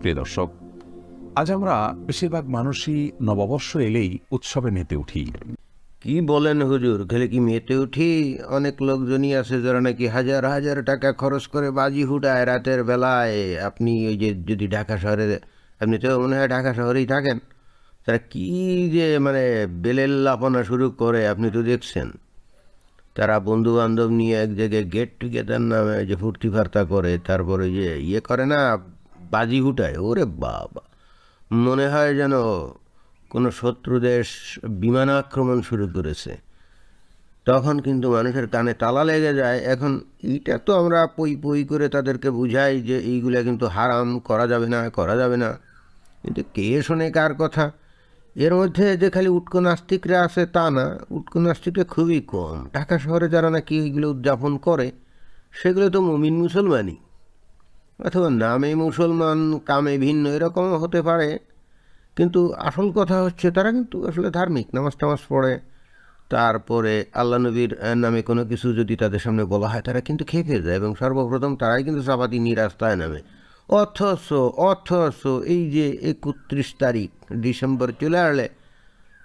প্রিয় দর্শক, আজ আমরা বেশিরভাগ মানুষই নববর্ষ এলেই উৎসবে মেতে উঠি। কি বলেন হুজুর? খেলে কি মেতে উঠি? অনেক লোকজনই আছে যারা নাকি হাজার হাজার টাকা খরচ করে বাজি হুটায় রাতের বেলায়। আপনি ওই যে যদি ঢাকা শহরে, আপনি তো মনে হয় ঢাকা শহরেই থাকেন। তারা কি যে মানে বেলেল্লাপনা শুরু করে, আপনি তো দেখছেন। তারা বন্ধু বান্ধব নিয়ে এক জায়গায় গেট টুগেদার নামে যে ফুর্তি ফার্তা করে, তারপরে যে ইয়ে করে না বাজি হুটায় ওরে বাবা। মনে হয় যেন কোনো শত্রু দেশ বিমান আক্রমণ শুরু করেছে। তখন কিন্তু মানুষের কানে তালা লেগে যায়। এখন এইটা তো আমরা পই পই করে তাদেরকে বুঝাই যে এইগুলা কিন্তু হারাম, করা যাবে না, করা যাবে না। কিন্তু কে শোনে কার কথা? এর মধ্যে যে খালি উটকো নাস্তিকরা আছে তা না। উটকো নাস্তিকরা খুবই কম। ঢাকা শহরে যারা নাকি এইগুলো উদযাপন করে, সেগুলো তো মুমিন মুসলমানই। অথবা নামে মুসলমান, কামে ভিন্ন এরকমও হতে পারে। কিন্তু আসল কথা হচ্ছে, তারা কিন্তু আসলে ধার্মিক, নামাজ টামাজ পড়ে। তারপরে আল্লাহ নবীর নামে কোনো কিছু যদি তাদের সামনে বলা হয়, তারা কিন্তু খেপে যায় এবং সর্বপ্রথম তারাই কিন্তু চাপাতি নিয়ে রাস্তায় নামে। অথচ অথচ এই যে একত্রিশ তারিখ, ডিসেম্বর চলে আসলে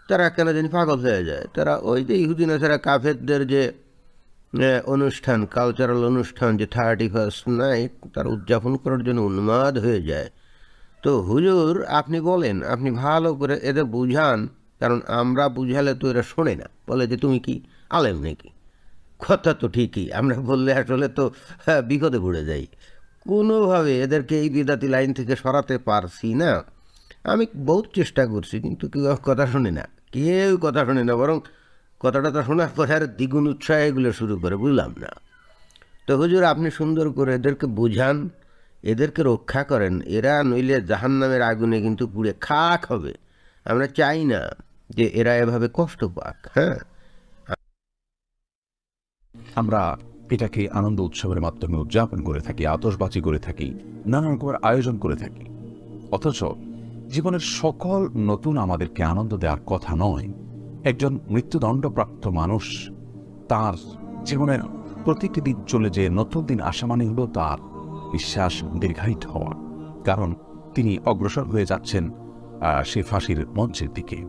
তারা কেন জানি পাগল হয়ে যায়। তারা ওই যে ইহুদিন ছাড়া কাফেরদের যে অনুষ্ঠান কালচারাল অনুষ্ঠান যে থার্টি ফার্স্ট নাইট তার উদযাপন করার জন্য উন্মাদ হয়ে যায়। তো হুজুর আপনি বলেন আপনি ভালো করে এদের বুঝান কারণ আমরা বুঝালে তো এরা শোনে না। বলে যে তুমি কি? আলেম নাকি? কথা তো ঠিকই আমরা বললে আসলে তো হ্যাঁ, বিপদে পড়ে যাই। কোনোভাবে এদেরকে এই বিদাতি লাইন থেকে সরাতে পারছি না। আমি বহুত চেষ্টা করছি কিন্তু কেউ কথা শোনে না। কেউ কথা শোনে না বরং কথাটা শোনার পরে আর দ্বিগুণ উৎসাহ এগুলো শুরু করে, বুঝলাম না। তো হুজুর, আপনি সুন্দর করে এদেরকে বোঝান, এদেরকে রক্ষা করেন। এরা নইলে জাহান্নামের আগুনে কিন্তু পুড়ে খাক হবে। আমরা চাই না যে এরা এভাবে কষ্ট পাক হ্যাঁ? আমরা এটাকে আনন্দ উৎসবের মাধ্যমে উদযাপন করে থাকি, আতশবাজি করে থাকি, নানা রকমের আয়োজন করে থাকি। অথচ জীবনের সকল নতুন আমাদেরকে আনন্দ দেওয়ার কথা নয় একজন মৃত্যুদণ্ডপ্রাপ্ত মানুষ। তার জীবনের প্রতিটি দিন চলে যে নতুন দিন আসা মানে হলো তার বিশ্বাস দীর্ঘায়িত হওয়া। কারণ তিনি অগ্রসর হয়ে যাচ্ছেন সে ফাঁসির মঞ্চের দিকে।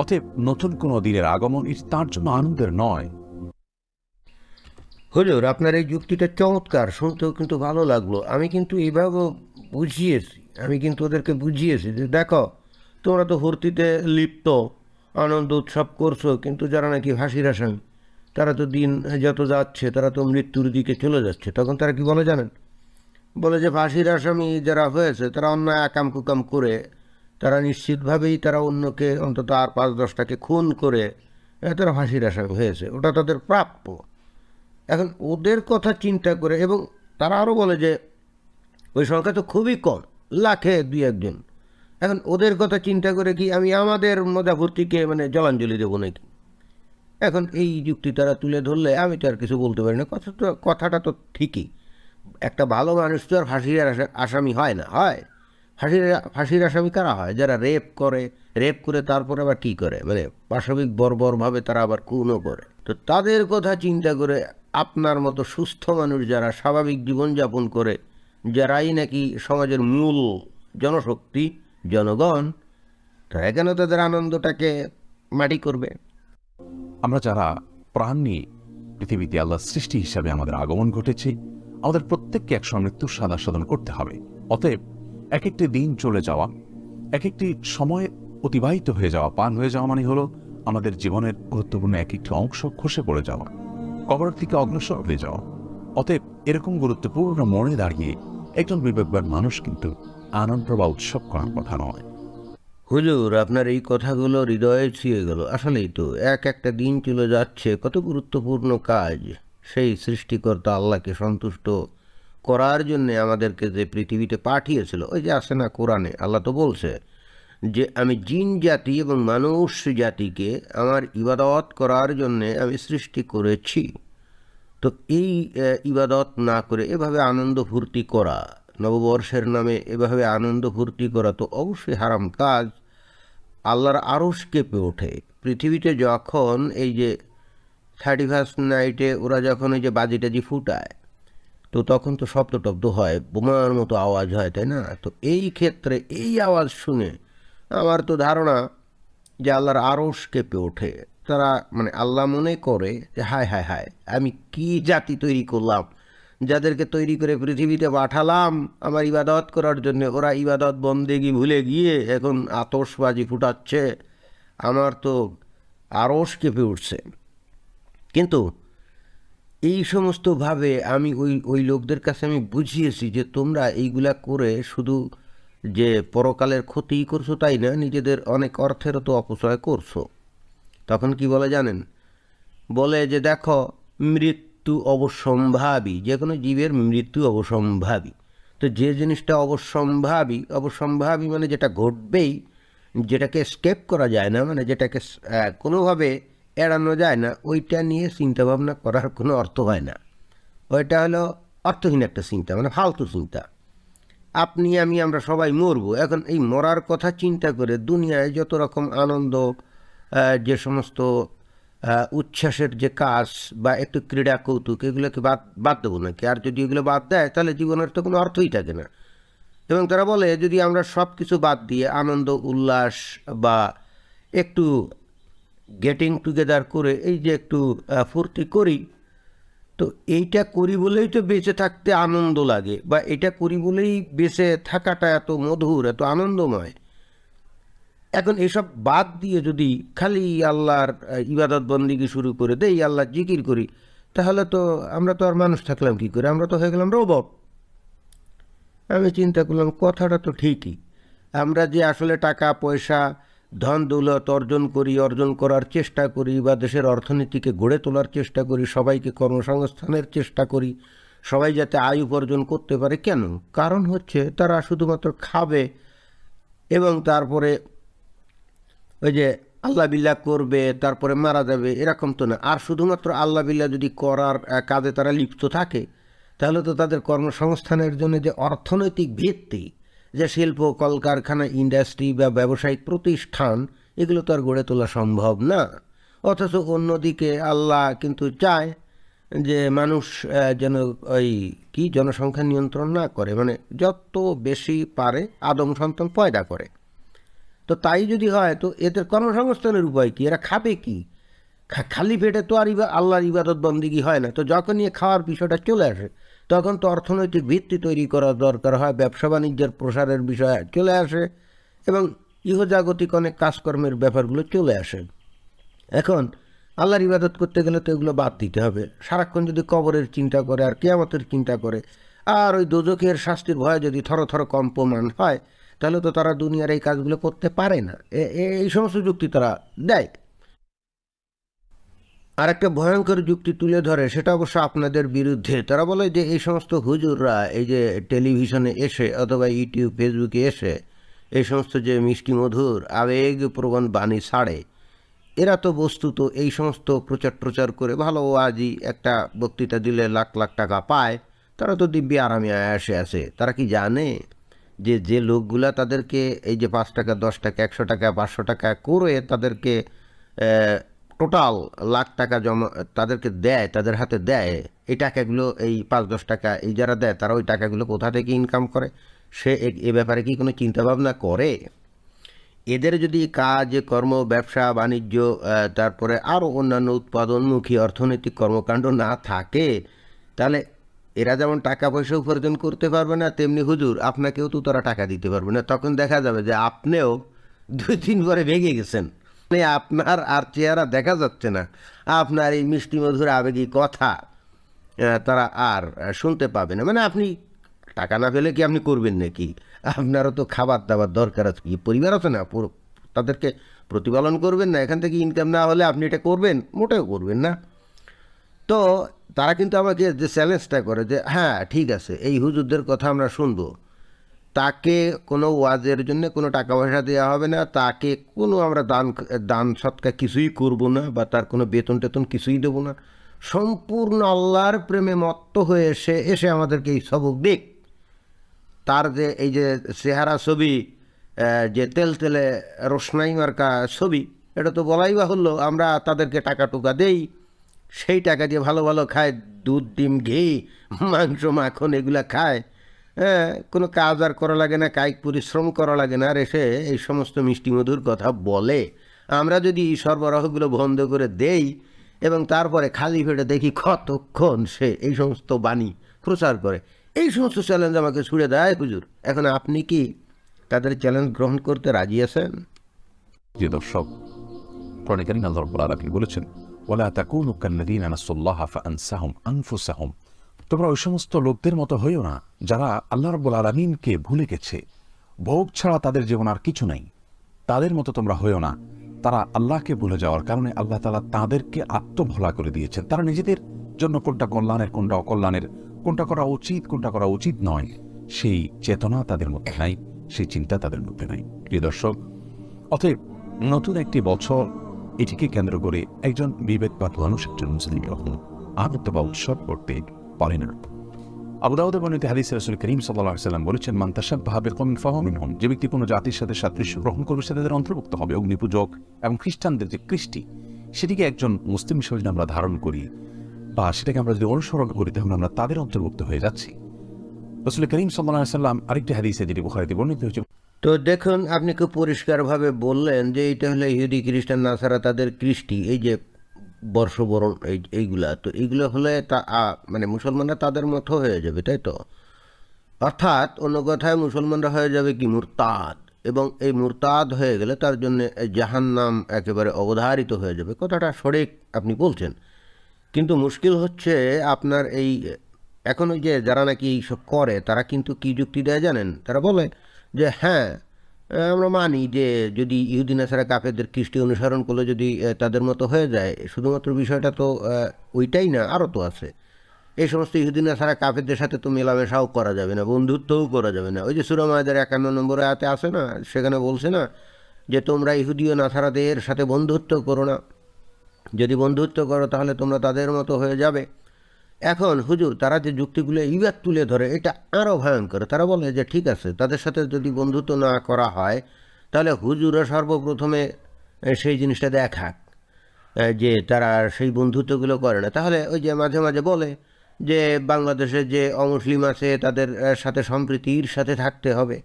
অতএব নতুন কোনো দিনের আগমন এটি তার জন্য আনন্দের নয়। হুজুর, আপনার এই যুক্তিটা চমৎকার, শুনতেও কিন্তু ভালো লাগল। আমি কিন্তু এইভাবেও বুঝিয়েছি, আমি কিন্তু ওদেরকে বুঝিয়েছি যে দেখো, তোমরা তো ভর্তিতে লিপ্ত আনন্দ উৎসব করছ, কিন্তু যারা নাকি ফাঁসির আসামি তারা তো দিন যত যাচ্ছে, তারা তো মৃত্যুর দিকে চলে যাচ্ছে। তখন তারা কি বলে জানেন? বলে যে ফাঁসির আসামি যারা হয়েছে, তারা অন্যায় আকাম কুকাম করে, তারা নিশ্চিতভাবেই তারা অন্যকে অন্তত আর পাঁচ দশটাকে খুন করে তারা ফাঁসির আসামি হয়েছে। ওটা তাদের প্রাপ্য। এখন ওদের কথা চিন্তা করে, এবং তারা আরও বলে যে, ওই সংখ্যা তো খুবই কম, লাখে দুই একজন। এখন ওদের কথা চিন্তা করে কি আমি আমাদের মজাভর্তিকে মানে জলাঞ্জলি দেবো নাকি? এখন এই যুক্তি তারা তুলে ধরলে আমি তো আর কিছু বলতে পারি না। কথা তো, কথাটা তো ঠিকই। একটা ভালো মানুষ তো আর ফাঁসির আসা- আসামি হয় না। হয়। ফাঁসির ফাঁসির আসামি কারা হয়? যারা রেপ করে রেপ করে তারপরে আবার কী করে? মানে পাশবিক বর্বরভাবে তারা আবার খুনও করে। তো তাদের কথা চিন্তা করে আপনার মতো সুস্থ মানুষ যারা স্বাভাবিক জীবনযাপন করে, যারাই নাকি সমাজের মূল জনশক্তি জনগণ তারা কেন তাদের আনন্দটাকে মাটি করবে। আমরা যারা প্রাণ নিয়ে পৃথিবীতে আল্লাহ সৃষ্টি হিসাবে আমাদের আগমন ঘটেছে, আমাদের প্রত্যেককে একসময় মৃত্যুর সাদা সাধন করতে হবে। অতএব এক একটি দিন চলে যাওয়া এক একটি সময় অতিবাহিত হয়ে যাওয়া পান হয়ে যাওয়া মানে হলো আমাদের জীবনের গুরুত্বপূর্ণ এক একটি অংশ খসে পড়ে যাওয়া কবর থেকে অগ্রসর হয়ে যাওয়া। অতএব এরকম গুরুত্বপূর্ণ মনে দাঁড়িয়ে একজন বিবেকবান মানুষ কিন্তু আনন্দ বা উৎসব করার কথা নয়। হুজুর, আপনার এই কথাগুলো হৃদয়ে ছুঁয়ে গেল। আসলেই তো, এক একটা দিন চলে যাচ্ছে, কত গুরুত্বপূর্ণ কাজ। সেই সৃষ্টিকর্তা আল্লাহকে সন্তুষ্ট করার জন্যে আমাদেরকে যে পৃথিবীতে পাঠিয়েছিল, ওই যে আসে না কোরআনে, আল্লাহ তো বলছে যে, আমি জিন জাতি এবং মানুষ জাতিকে আমার ইবাদত করার জন্যে আমি সৃষ্টি করেছি। তো এই ইবাদত না করে এভাবে আনন্দ ফুর্তি করা নববর্ষের নামে এভাবে আনন্দ ফুর্তি করা তো অবশ্যই হারাম কাজ। আল্লাহর আরশ কেঁপে ওঠে। পৃথিবীতে যখন এই যে থার্টি ফার্স্ট নাইটে ওরা যখন এই যে বাজি টাজি ফুটায়, তো তখন তো শব্দ টব্দ হয়, বোমার মতো আওয়াজ হয়, তাই না? তো এই ক্ষেত্রে এই আওয়াজ শুনে আমার তো ধারণা যে আল্লাহর আরস কেঁপে ওঠে। তারা মানে আল্লাহ মনে করে যে, হায় হায় হায়, আমি কি জাতি তৈরি করলাম? যাদেরকে তৈরি করে পৃথিবীতে পাঠালাম আমার ইবাদত করার জন্য, ওরা ইবাদত বন্দেগি ভুলে গিয়ে এখন আতসবাজি ফুটাচ্ছে। আমার তো আরস কেঁপে উঠছে। কিন্তু এই সমস্তভাবে আমি ওই ওই লোকদের কাছে আমি বুঝিয়েছি যে তোমরা এইগুলা করে শুধু যে পরকালের ক্ষতিই করছ তাই না, নিজেদের অনেক অর্থেরও তো অপচয় করছ। তখন কি বলে জানেন? বলে যে দেখো মৃত্যু অবসম্ভাবী, যে কোনো জীবের মৃত্যু অবসম্ভাবী। তো যে জিনিসটা অবসম্ভাবী অবসম্ভাবী মানে যেটা ঘটবেই, যেটাকে স্কেপ করা যায় না মানে যেটাকে কোনোভাবে এড়ানো যায় না, ওইটা নিয়ে চিন্তাভাবনা করার কোনো অর্থ হয় না। ওইটা হলো অর্থহীন একটা চিন্তা মানে ফালতু চিন্তা। আপনি, আমি, আমরা সবাই মরবো। এখন এই মরার কথা চিন্তা করে দুনিয়ায় যত রকম আনন্দ যে সমস্ত উচ্ছ্বাসের যে কাজ বা একটু ক্রীড়া কৌতুক, এগুলোকে বাদ বাদ দেবো নাকি? আর যদি এগুলো বাদ দেয়, তাহলে জীবনের তো কোনো অর্থই থাকে না। এবং তারা বলে, যদি আমরা সব কিছু বাদ দিয়ে আনন্দ, উল্লাস বা একটু গেটিং টুগেদার করে এই যে একটু ফুর্তি করি, তো এইটা করি বলেই তো বেঁচে থাকতে আনন্দ লাগে বা এটা করি বলেই বেঁচে থাকাটা এত মধুর, এত আনন্দময়। এখন এসব বাদ দিয়ে যদি খালি আল্লাহর ইবাদত বন্দিগি শুরু করে দেই, আল্লাহ জিকির করি, তাহলে তো আমরা তো আর মানুষ থাকলাম কি করে? আমরা তো হয়ে গেলাম রোবট। আমি চিন্তা করলাম, কথাটা তো ঠিকই। আমরা যে আসলে টাকা, পয়সা, ধন, দৌলত অর্জন করি, অর্জন করার চেষ্টা করি, বা দেশের অর্থনীতিকে গড়ে তোলার চেষ্টা করি, সবাইকে কর্মসংস্থানের চেষ্টা করি, সবাই যাতে আয় উপার্জন করতে পারে, কেন? কারণ হচ্ছে তারা শুধুমাত্র খাবে এবং তারপরে ওই যে আল্লাহ বিল্লাহ করবে, তারপরে মারা যাবে, এরকম তো না। আর শুধুমাত্র আল্লাহ বিল্লাহ যদি করার কাজে তারা লিপ্ত থাকে, তাহলে তো তাদের কর্মসংস্থানের জন্য যে অর্থনৈতিক ভিত্তি, যে শিল্প, কলকারখানা, ইন্ডাস্ট্রি বা ব্যবসায়িক প্রতিষ্ঠান, এগুলো তো আর গড়ে তোলা সম্ভব না। অথচ অন্যদিকে আল্লাহ কিন্তু চায় যে মানুষ যেন ওই কি, জনসংখ্যা নিয়ন্ত্রণ না করে মানে যত বেশি পারে, আদম সন্তান পয়দা করে। তো তাই যদি হয়, তো এদের কর্মসংস্থানের উপায় কি? এরা খাবে কি? খালি পেটে তো আর আল্লাহর ইবাদত বন্দিগি হয় না। তো যখন নিয়ে খাওয়ার বিষয়টা চলে আসে, তখন তো অর্থনৈতিক ভিত্তি তৈরি করার দরকার হয়, ব্যবসা বাণিজ্যের প্রসারের বিষয় চলে আসে এবং ইহজাগতিক অনেক কাজকর্মের ব্যাপারগুলো চলে আসে। এখন আল্লাহর ইবাদত করতে গেলে তো এগুলো বাদ দিতে হবে। সারাক্ষণ যদি কবরের চিন্তা করে আর কেয়ামতের চিন্তা করে, আর ওই দোজকের শাস্তির ভয়ে যদি থর থর কম্পমান হয় তাহলে তো তারা দুনিয়ার এই কাজগুলো করতে পারে না। এই সমস্ত যুক্তি তারা দেয়। আর একটা ভয়ঙ্কর যুক্তি তুলে ধরে, সেটা অবশ্য আপনাদের বিরুদ্ধে। তারা বলে যে এই সমস্ত হুজুররা, এই যে টেলিভিশনে এসে অথবা ইউটিউব, ফেসবুকে এসে এই সমস্ত যে মিষ্টি মধুর, আবেগ প্রবণ বাণী ছাড়ে, এরা তো বস্তুত এই সমস্ত প্রচার প্রচার করে ভালো আজই একটা বক্তৃতা দিলে লাখ লাখ টাকা পায়। তারা তো দিব্যি আরামে আয়াসে আছে তারা কি জানে? যে যে লোকগুলা তাদেরকে এই যে পাঁচ টাকা, দশ টাকা, একশো টাকা, পাঁচশো টাকা করে তাদেরকে টোটাল লাখ টাকা জমা, তাদেরকে দেয়, তাদের হাতে দেয়, এই টাকাগুলো, এই পাঁচ, দশ টাকা, এই যারা দেয়, তারা ওই টাকাগুলো কোথা থেকে ইনকাম করে? সে এ- ব্যাপারে কি কোনো চিন্তাভাবনা করে? এদের যদি কাজ, কর্ম, ব্যবসা, বাণিজ্য তারপরে আরও অন্যান্য উৎপাদনমুখী অর্থনৈতিক কর্মকাণ্ড না থাকে, তাহলে এরা যেমন টাকা পয়সা উপার্জন করতে পারবে না, তেমনি হুজুর, আপনাকেও তো তারা টাকা দিতে পারবে না। তখন দেখা যাবে যে আপনিও দুই তিন পরে ভেঙে গেছেন। মানে আপনার আর চেহারা দেখা যাচ্ছে না। আপনার এই মিষ্টি মধুর আবেগী কথা তারা আর শুনতে পাবে না। মানে আপনি টাকা না পেলে কি আপনি করবেন নাকি? আপনারও তো খাবার দাবার দরকার আছে। কি পরিবার আছে না? তাদেরকে প্রতিপালন করবেন না? এখান থেকে ইনকাম না হলে আপনি এটা করবেন? মোটেও করবেন না। তো তারা কিন্তু আমাকে যে চ্যালেঞ্জটা করে যে হ্যাঁ ঠিক আছে, এই হুজুরদের কথা আমরা শুনব। তাকে কোনো ওয়াজের জন্য কোনো টাকা পয়সা দেওয়া হবে না, তাকে কোনো আমরা দান দান সৎকা কিছুই করব না বা তার কোনো বেতন টেতন কিছুই দেবো না। সম্পূর্ণ আল্লাহর প্রেমে মত্ত হয়ে এসে এসে আমাদেরকে এই সবক দিক। তার যে, এই যে চেহারা ছবি যে তেল তেলে রোশনাই মার্কা ছবি, এটা তো বলাই বাহুল্য, আমরা তাদেরকে টাকা টুকা দেই। সেই টাকা দিয়ে ভালো ভালো খায়, দুধ, ডিম, ঘি, মাংস, মাখন, এগুলা খায়। হ্যাঁ কোনো কাজ আর করা লাগে না, কায়িক পরিশ্রম করা লাগে না, আর এসে এই সমস্ত মিষ্টি মধুর কথা বলে। আমরা যদি এই সরবরাহগুলো বন্ধ করে দেই এবং তারপরে খালি পেটে দেখি কতক্ষণ সে এই সমস্ত বাণী প্রচার করে। এই সমস্ত চ্যালেঞ্জ আমাকে ছুড়ে দেয়, হুজুর। এখন আপনি কি তাদের চ্যালেঞ্জ গ্রহণ করতে রাজি আছেন? যে দর্শক রাব্বুল আলামিন বলেছেন ওয়ালা তাকুনু কাল্লাযীনা নাসুল্লাহা ফাআনসাহুম আনফুসাহুম তোমরা ওই সমস্ত লোকদের মতো হইও না, যারা আল্লাহ রাব্বুল আলামিনকে ভুলে গেছে। ভোগ ছাড়া তাদের জীবন আর কিছু নাই। তাদের মতো তোমরা হইও না। তারা আল্লাহকে ভুলে যাওয়ার কারণে আল্লাহ তাআলা তাদেরকে আত্মভোলা করে দিয়েছেন। তারা নিজেদের জন্য কোনটা কল্যাণের, কোনটা অকল্যাণের, কোনটা করা উচিত, কোনটা করা উচিত নয়, সেই চেতনা তাদের মধ্যে নাই, সেই চিন্তা তাদের মধ্যে নাই। প্রিয় দর্শক, অতএব নতুন একটি বছর এটিকে কেন্দ্র করে একজন বিবেকবাদ মানুষ, একজন মুসলিম কখনো আনন্দ বা উৎসব করতে পারে না। আবু দাউদ বর্ণিত হাদিস রাসূল করিম আলাইহি সাল্লাম বলেছেন, মান তাশাব্বাহা বিকওমিন ফাহুয়া মিনহুম। যে ব্যক্তি কোনো জাতির সাথে সাদৃশ্য গ্রহণ করবে সে তাদের অন্তর্ভুক্ত হবে। অগ্নিপূজক এবং খ্রিস্টানদের যে কৃষ্টি, সেটিকে একজন মুসলিম হিসেবে যদি আমরা ধারণ করি বা সেটাকে আমরা যদি অনুসরণ করি, তাহলে আমরা তাদের অন্তর্ভুক্ত হয়ে যাচ্ছি। রসুল করিম আলাইহি সাল্লাম আরেকটি হাদিসে, যেটি বুখারীতে বর্ণিত হয়েছে তো দেখুন, আপনি খুব পরিষ্কারভাবে বললেন যে এইটা হলো ইহুদি, খ্রিস্টান, নাসারা, তাদের কৃষ্টি, এই যে বর্ষবরণ, এই, এইগুলা। তো এইগুলো হলে তা মানে মুসলমানরা তাদের মতো হয়ে যাবে, তাই তো? অর্থাৎ অন্য কথায় মুসলমানরা হয়ে যাবে কি? মুরতাদ। এবং এই মুরতাদ হয়ে গেলে তার জন্য জাহান্নাম একেবারে অবধারিত হয়ে যাবে। কথাটা সঠিক আপনি বলছেন। কিন্তু মুশকিল হচ্ছে আপনার এই, এখন ওই যে যারা নাকি এইসব করে, তারা কিন্তু কি যুক্তি দেয় জানেন? তারা বলে যে হ্যাঁ আমরা মানি যে যদি ইহুদিন আসারা কাফেরদের কৃষ্টি অনুসরণ করলে যদি তাদের মতো হয়ে যায়, শুধুমাত্র বিষয়টা তো ওইটাই না আরও তো আছে। এই সমস্ত ইহুদিন আসারা কাফেরদের সাথে তো মেলামেশাও করা যাবে না, বন্ধুত্বও করা যাবে না। ওই যে সুরামায়দের একান্ন নম্বরে হাতে আসে না, সেখানে বলছে না যে তোমরা ইহুদিও নাসারাদের সাথে বন্ধুত্ব করো না। যদি বন্ধুত্ব করো তাহলে তোমরা তাদের মতো হয়ে যাবে। এখন হুজুর, তারা যে যুক্তিগুলো ইবাদ তুলে ধরে, এটা আরও ভয়ঙ্কর। তারা বলে যে, ঠিক আছে, তাদের সাথে যদি বন্ধুত্ব না করা হয়, তাহলে হুজুরা সর্বপ্রথমে সেই জিনিসটা দেখাক যে তারা সেই বন্ধুত্বগুলো করে না। তাহলে ওই যে মাঝে মাঝে বলে যে বাংলাদেশে যে অমুসলিম আছে, তাদের সাথে সম্প্রীতির সাথে থাকতে হবে।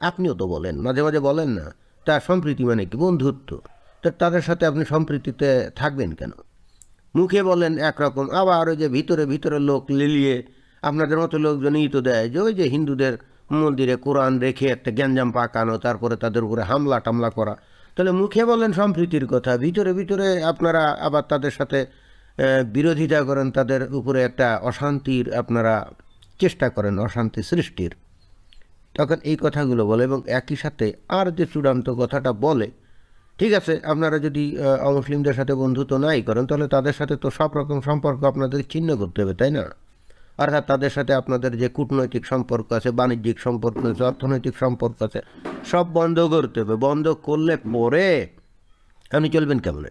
আপনিও তো বলেন, মাঝে মাঝে বলেন না। তার সম্প্রীতি মানে কি? বন্ধুত্ব। তো তাদের সাথে আপনি সম্প্রীতিতে থাকবেন কেন? মুখে বলেন একরকম, আবার ওই যে ভিতরে ভিতরে লোক লিলিয়ে আপনাদের মতো লোকজনই তো দেয় যে ওই যে হিন্দুদের মন্দিরে কোরআন রেখে একটা গ্যাঞ্জাম পাকানো, তারপরে তাদের উপরে হামলা টামলা করা। তাহলে মুখে বলেন সম্প্রীতির কথা, ভিতরে ভিতরে আপনারা আবার তাদের সাথে বিরোধিতা করেন, তাদের উপরে একটা অশান্তির আপনারা চেষ্টা করেন, অশান্তি সৃষ্টির। তখন এই কথাগুলো বলে এবং একই সাথে আর যে চূড়ান্ত কথাটা বলে ঠিক আছে, আপনারা যদি অমুসলিমদের সাথে বন্ধুত্ব নাই করেন, তাহলে তাদের সাথে তো সব রকম সম্পর্ক আপনাদের ছিন্ন করতে হবে, তাই না? অর্থাৎ তাদের সাথে আপনাদের যে কূটনৈতিক সম্পর্ক আছে, বাণিজ্যিক সম্পর্ক আছে, অর্থনৈতিক সম্পর্ক আছে, সব বন্ধ করতে হবে। বন্ধ করলে পরে, আপনি চলবেন কেমন?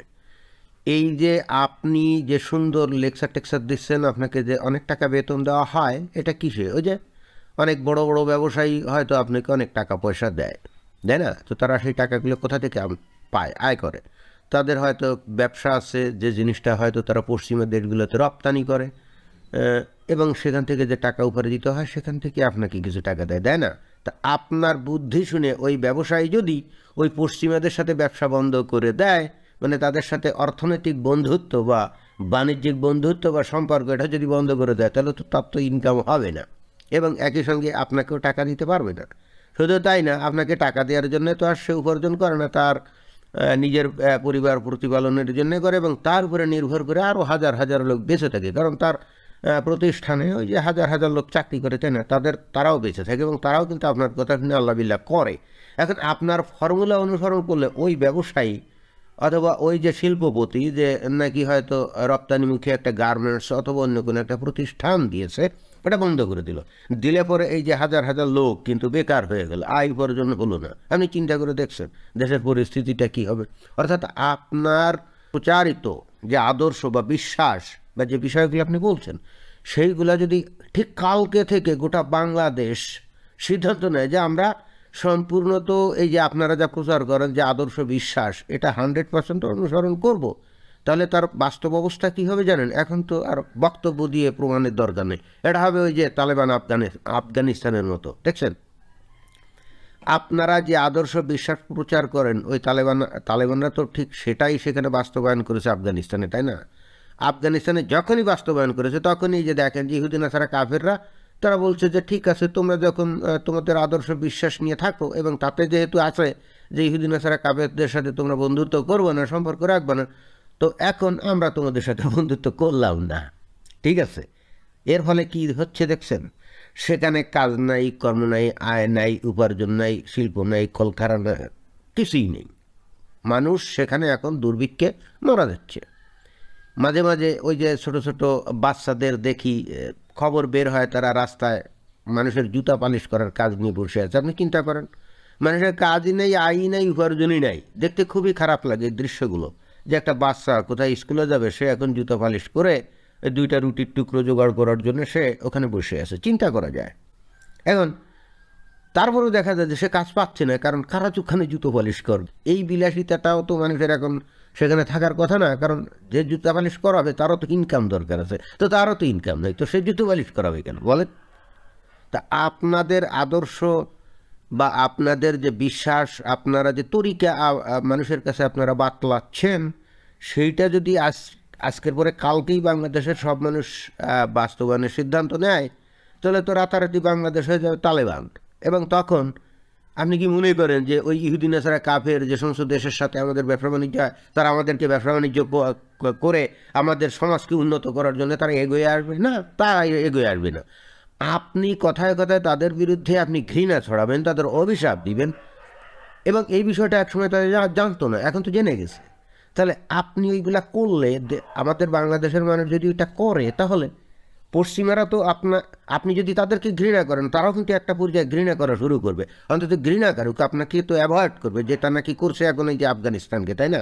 এই যে আপনি যে সুন্দর লেকচার টেকচার দিচ্ছেন, আপনাকে যে অনেক টাকা বেতন দেওয়া হয়, এটা কিসে? ওই যে অনেক বড় বড় ব্যবসায়ী হয়তো আপনাকে অনেক টাকা পয়সা দেয়, তাই না? তো তারা সেই টাকাগুলো কোথা থেকে পায়, আয় করে। তাদের হয়তো ব্যবসা আছে, যে জিনিসটা হয়তো তারা পশ্চিমা দেশগুলোতে রপ্তানি করে এবং সেখান থেকে যে টাকা উপার্জিত হয়, সেখান থেকে আপনাকে কিছু টাকা দেয় দেয় না? তা আপনার বুদ্ধি শুনে ওই ব্যবসায়ী যদি ওই পশ্চিমাদের সাথে ব্যবসা বন্ধ করে দেয় মানে তাদের সাথে অর্থনৈতিক বন্ধুত্ব বা বাণিজ্যিক বন্ধুত্ব বা সম্পর্ক, এটা যদি বন্ধ করে দেয়, তাহলে তো তার তো ইনকাম হবে না। এবং একই সঙ্গে আপনাকেও টাকা দিতে পারবে না। শুধু তাই না, আপনাকে টাকা দেওয়ার জন্য তো আর সে উপার্জন করে না, তার নিজের পরিবার প্রতিপালনের জন্য করে এবং তার উপরে নির্ভর করে আরও হাজার হাজার লোক বেঁচে থাকে। কারণ তার প্রতিষ্ঠানে ওই যে হাজার হাজার লোক চাকরি করে, তাই না? তাদের, তারাও বেঁচে থাকে এবং তারাও কিন্তু আপনার কথা শুনে আল্লাহ বিল্লাহ করে। এখন আপনার ফর্মুলা অনুসরণ করলে ওই ব্যবসায়ী অথবা ওই যে শিল্পপতি যে নাকি হয়তো রপ্তানিমুখী একটা গার্মেন্টস অথবা অন্য কোনো একটা প্রতিষ্ঠান দিয়েছে ওটা বন্ধ করে দিল। দিলে পরে এই যে হাজার হাজার লোক কিন্তু বেকার হয়ে গেল। আয় উপার্জন হলো না। আপনি চিন্তা করে দেখছেন, দেশের পরিস্থিতিটা কি হবে? অর্থাৎ আপনার প্রচারিত যে আদর্শ বা বিশ্বাস বা যে বিষয়গুলো আপনি বলছেন, সেইগুলা যদি ঠিক কালকে থেকে গোটা বাংলাদেশ সিদ্ধান্ত নেয় যে আমরা সম্পূর্ণ তো এই যে আপনারা যা প্রচার করেন যে আদর্শ বিশ্বাস, এটা হান্ড্রেড পার্সেন্ট অনুসরণ করব তাহলে তার বাস্তব অবস্থা কী হবে জানেন? এখন তো আর বক্তব্য দিয়ে প্রমাণের দরকার নেই। এটা হবে ওই যে তালেবান আফগানি আফগানিস্তানের মতো, দেখছেন? আপনারা যে আদর্শ বিশ্বাস প্রচার করেন, ওই তালেবান, তালেবানরা তো ঠিক সেটাই সেখানে বাস্তবায়ন করেছে আফগানিস্তানে, তাই না? আফগানিস্তানে যখনই বাস্তবায়ন করেছে, তখনই যে দেখেন যে ইহুদিন আসারা কাফেররা, তারা বলছে যে ঠিক আছে, তোমরা যখন তোমাদের আদর্শ বিশ্বাস নিয়ে থাকো এবং তাতে যেহেতু আছে যে ইহুদিন আসারা কাফেরদের সাথে তোমরা বন্ধুত্ব করব না, সম্পর্ক রাখবে না তো এখন আমরা তোমাদের সাথে বন্ধুত্ব করলাম না। ঠিক আছে? এর ফলে কি হচ্ছে দেখছেন? সেখানে কাজ নাই, কর্ম নাই, আয় নাই, উপার্জন নাই, শিল্প নাই, কলকারখানা কিছুই নেই। মানুষ সেখানে এখন দুর্ভিক্ষে মারা যাচ্ছে। মাঝে মাঝে ওই যে ছোট ছোট বাচ্চাদের দেখি খবর বের হয় তারা রাস্তায় মানুষের জুতা পালিশ করার কাজ নিয়ে বসে আছে। আপনি চিন্তা করেন, মানুষের কাজই নেই, আয়ই নেই, উপার্জনই নাই। দেখতে খুবই খারাপ লাগে দৃশ্যগুলো। যে একটা বাচ্চা কোথায় স্কুলে যাবে, সে এখন জুতা পালিশ করে দুইটা রুটির টুকরো জোগাড় করার জন্য সে ওখানে বসে আছে। চিন্তা করা যায়। এখন তারপরেও দেখা যায় যে সে কাজ পাচ্ছে না, কারণ কারা চুখানে জুতো পালিশ করবে? এই বিলাসিতাটাও তো মানুষের এখন সেখানে থাকার কথা না, কারণ যে জুতো পালিশ করাবে তারও তো ইনকাম দরকার আছে। তো তারও তো ইনকাম নেই, তো সে জুতো পালিশ করাবে কেন? বলেন। তা আপনাদের আদর্শ বা আপনাদের যে বিশ্বাস, আপনারা যে তরিকা মানুষের কাছে আপনারা বাতলাচ্ছেন, সেইটা যদি আজ, আজকের পরে কালকেই বাংলাদেশের সব মানুষ বাস্তবায়নের সিদ্ধান্ত নেয়, তাহলে তো রাতারাতি বাংলাদেশ হয়ে যাবে তালেবান। এবং তখন আপনি কি মনে করেন যে ওই ইহুদিন আসারা কাফের যে সমস্ত দেশের সাথে আমাদের ব্যবসা বাণিজ্য তারা আমাদেরকে ব্যবসা বাণিজ্য করে আমাদের সমাজকে উন্নত করার জন্য তারা এগোয়ে আসবে? না, তারা এগোয়ে আসবে না। আপনি কথায় কথায় তাদের বিরুদ্ধে আপনি ঘৃণা ছড়াবেন, তাদের অভিশাপ দিবেন এবং এই বিষয়টা একসময় তারা জানতো না, এখন তো জেনে গেছে। তাহলে আপনি ওইগুলা করলে আমাদের বাংলাদেশের মানুষ যদি ওইটা করে, তাহলে পশ্চিমারা তো আপনা, আপনি যদি তাদেরকে ঘৃণা করেন, তারাও কিন্তু একটা পর্যায়ে ঘৃণা করা শুরু করবে। অন্তত ঘৃণা করুক আপনাকে তো অ্যাভয়েড করবে, যেটা নাকি করছে এখন এই যে আফগানিস্তানকে, তাই না?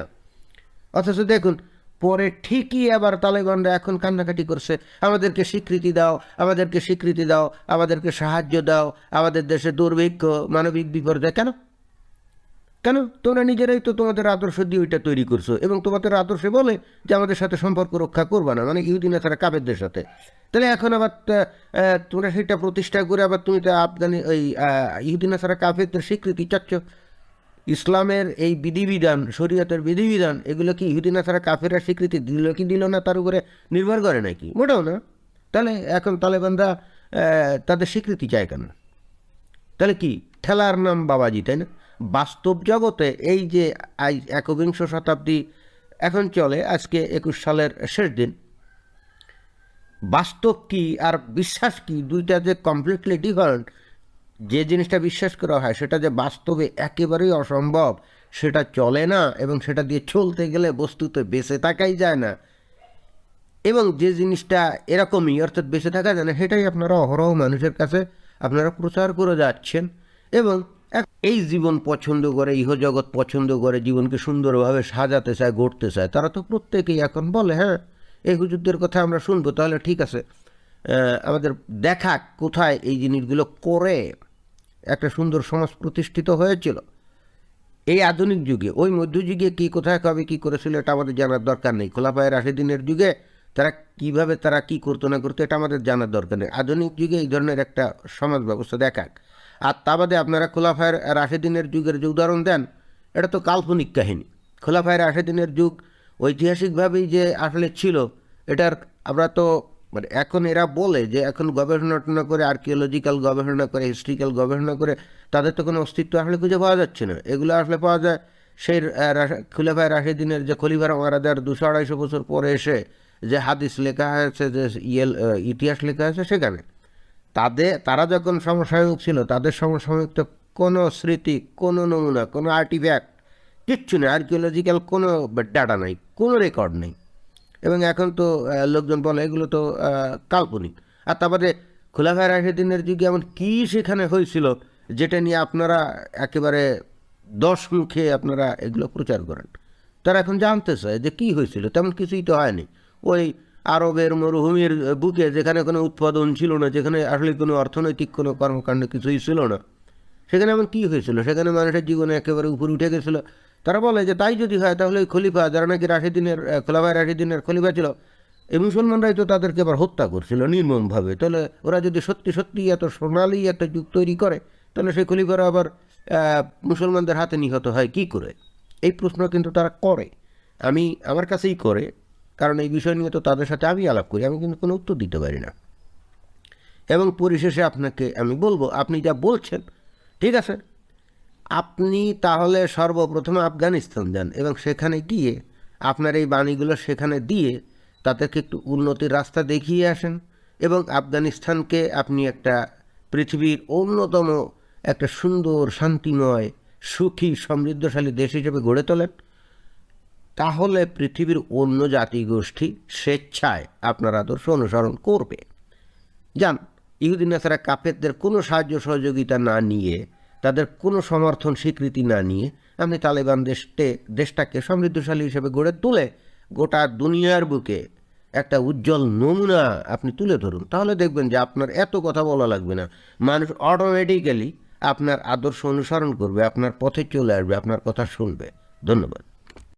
অথচ দেখুন পরে ঠিকই আবার তালেবানরা এখন কান্নাকাটি করছে। আমাদেরকে স্বীকৃতি দাও, আমাদেরকে স্বীকৃতি দাও, আমাদেরকে সাহায্য দাও, আমাদের দেশে দুর্ভিক্ষ, মানবিক বিপর্যয়। কেন? কেন? তোমরা নিজেরাই তো তোমাদের আদর্শ দিয়ে ওইটা তৈরি করছ এবং তোমাদের আদর্শে বলে যে আমাদের সাথে সম্পর্ক রক্ষা করবা না মানে ইহুদিন ছাড়া কাবেরদের সাথে। তাহলে এখন আবার তোমরা সেটা প্রতিষ্ঠা করে আবার তুমি তো আফগানি, ওই ইহুদিন ছাড়া কাফেরদের স্বীকৃতি চাচ্ছ। ইসলামের এই বিধিবিধান, শরীয়তের বিধিবিধান, এগুলো কি ইহুদিনা ছাড়া কাফেরা স্বীকৃতি দিল কি দিল না তার উপরে নির্ভর করে নাকি? মোটেও না। তাহলে এখন তালেবানরা তাদের স্বীকৃতি চায় কেন? তাহলে কি ঠেলার নাম বাবাজি, তাই না? বাস্তব জগতে এই যে একবিংশ শতাব্দী এখন চলে, আজকে একুশ সালের শেষ দিন, বাস্তব কি আর বিশ্বাস কি দুইটা যে কমপ্লিটলি ডিফারেন্ট যে জিনিসটা বিশ্বাস করা হয় সেটা যে বাস্তবে একেবারেই অসম্ভব, সেটা চলে না এবং সেটা দিয়ে চলতে গেলে বস্তুতে বেঁচে থাকাই যায় না। এবং যে জিনিসটা এরকমই অর্থাৎ বেঁচে থাকা যায় না, সেটাই আপনারা অহরহ মানুষের কাছে আপনারা প্রচার করে যাচ্ছেন এবং এই জীবন পছন্দ করে, ইহজগৎ পছন্দ করে, জীবনকে সুন্দরভাবে সাজাতে চায়, গড়তে চায়, তারা তো প্রত্যেকেই এখন বলে হ্যাঁ এই হুজুরদের কথা আমরা শুনব, তাহলে ঠিক আছে আমাদের দেখা কোথায় এই জিনিসগুলো করে। একটা সুন্দর সমাজ প্রতিষ্ঠিত হয়েছিল। এই আধুনিক যুগে, ওই মধ্যযুগে কি কোথায় কবে কি করেছিল এটা আমাদের জানার দরকার নেই। খোলাপায়ের রাশেদিনের যুগে তারা কীভাবে তারা কি করতো না করতো এটা আমাদের জানার দরকার নেই। আধুনিক যুগে এই ধরনের একটা সমাজ ব্যবস্থা দেখাক। আর তা বাদে আপনারা খোলাফায়ের রাশেদিনের যুগের যে উদাহরণ দেন, এটা তো কাল্পনিক কাহিনী। খোলাফায়ের রাশেদিনের যুগ ঐতিহাসিকভাবেই যে আসলে ছিল, এটার আমরা তো মানে এখন এরা বলে যে এখন গবেষণা করে আর্কিওলজিক্যাল গবেষণা করে হিস্ট্রিক্যাল গবেষণা করে, তাদের তো কোনো অস্তিত্ব আসলে খুঁজে পাওয়া যাচ্ছে না। এগুলো আসলে পাওয়া যায় সেই খুলেফায় রাশেদিনের যে খলিফার মহারাজার দুশো আড়াইশো বছর পরে এসে যে হাদিস লেখা হয়েছে, যে ইয়েল ইতিহাস লেখা হয়েছে সেখানে। তাদের তারা যখন সমসাময়িক ছিল, তাদের সমসাময়িক তো কোনো স্মৃতি, কোনো নমুনা, কোনো আর্টিফ্যাক্ট কিচ্ছু নেই। আর্কিওলজিক্যাল কোনো ডাটা নাই, কোনো রেকর্ড নেই। এবং এখন তো লোকজন বলে এগুলো তো কাল্পনিক। আর তারপরে খোলাফায় রাশেদিনের যুগে এমন কী সেখানে হয়েছিল যেটা নিয়ে আপনারা একেবারে দশ মুখে আপনারা এগুলো প্রচার করেন? তারা এখন জানতে চায় যে কী হয়েছিল, তেমন কিছুই তো হয়নি। ওই আরবের মরুভূমির বুকে যেখানে কোনো উৎপাদন ছিল না, যেখানে আসলে কোনো অর্থনৈতিক কোনো কর্মকাণ্ড কিছুই ছিল না, সেখানে এমন কী হয়েছিল? সেখানে মানুষের জীবনে একেবারে উপরে উঠে গেছিল। তারা বলে যে তাই যদি হয়, তাহলে ওই খলিফা যারা নাকি রাশিদিনের খোলাফায় রাশিদিনের খলিফা ছিল, এই মুসলমানরাই তো তাদেরকে আবার হত্যা করছিল নির্মমভাবে। তাহলে ওরা যদি সত্যি সত্যি এত সোনালি একটা যুগ তৈরি করে, তাহলে সেই খলিফারা আবার মুসলমানদের হাতে নিহত হয় কি করে? এই প্রশ্ন কিন্তু তারা করে। আমি, আমার কাছেই করে, কারণ এই বিষয় নিয়ে তো তাদের সাথে আমি আলাপ করি, আমি কিন্তু কোনো উত্তর দিতে পারি না। এবং পরিশেষে আপনাকে আমি বলব, আপনি যা বলছেন, ঠিক আছে? আপনি তাহলে সর্বপ্রথমে আফগানিস্তান যান এবং সেখানে গিয়ে আপনার এই বাণীগুলো সেখানে দিয়ে তাদেরকে একটু উন্নতির রাস্তা দেখিয়ে আসেন এবং আফগানিস্তানকে আপনি একটা পৃথিবীর অন্যতম একটা সুন্দর, শান্তিময়, সুখী, সমৃদ্ধশালী দেশ হিসেবে গড়ে তোলেন। তাহলে পৃথিবীর অন্য জাতিগোষ্ঠী স্বেচ্ছায় আপনার আদর্শ অনুসরণ করবে। যান ইহুদিন নাসারা কাফেরদের কোনো সাহায্য সহযোগিতা না নিয়ে তাদের কোনো সমর্থন স্বীকৃতি না নিয়ে আপনি তালেবান দেশটে, দেশটাকে সমৃদ্ধশালী হিসেবে গড়ে তুলে গোটা দুনিয়ার বুকে একটা উজ্জ্বল নমুনা আপনি তুলে ধরুন। তাহলে দেখবেন যে আপনার এত কথা বলা লাগবে না। মানুষ অটোমেটিক্যালি আপনার আদর্শ অনুসরণ করবে, আপনার পথে চলে আসবে, আপনার কথা শুনবে। ধন্যবাদ।